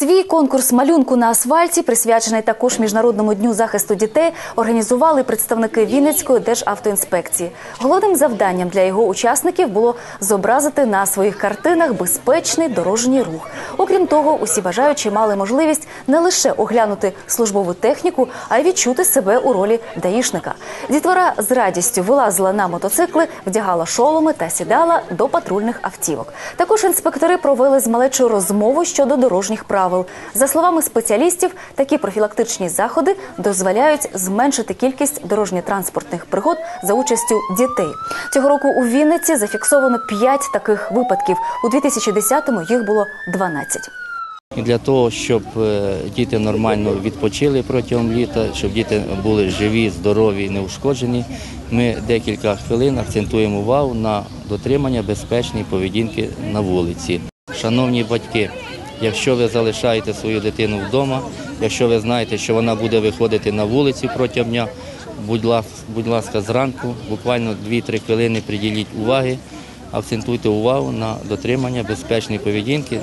Свій конкурс малюнку на асфальті, присвячений також Міжнародному дню захисту дітей, організували представники Вінницької державтоінспекції. Головним завданням для його учасників було зобразити на своїх картинах безпечний дорожній рух. Окрім того, усі бажаючі мали можливість не лише оглянути службову техніку, а й відчути себе у ролі даїшника. Дітвора з радістю вилазила на мотоцикли, вдягала шоломи та сідала до патрульних автівок. Також інспектори провели з малечою розмову щодо дорожніх правил. За словами спеціалістів, такі профілактичні заходи дозволяють зменшити кількість дорожньо-транспортних пригод за участю дітей. Цього року у Вінниці зафіксовано 5 таких випадків. У 2010-му їх було 12. Для того, щоб е, діти нормально відпочили протягом літа, щоб діти були живі, здорові, неушкоджені, ми декілька хвилин акцентуємо увагу на дотримання безпечної поведінки на вулиці. Шановні батьки, якщо ви залишаєте свою дитину вдома, якщо ви знаєте, що вона буде виходити на вулицю протягом дня, будь ласка, будь ласка, зранку, буквально 2-3 хвилини приділіть уваги, акцентуйте увагу на дотримання безпечної поведінки.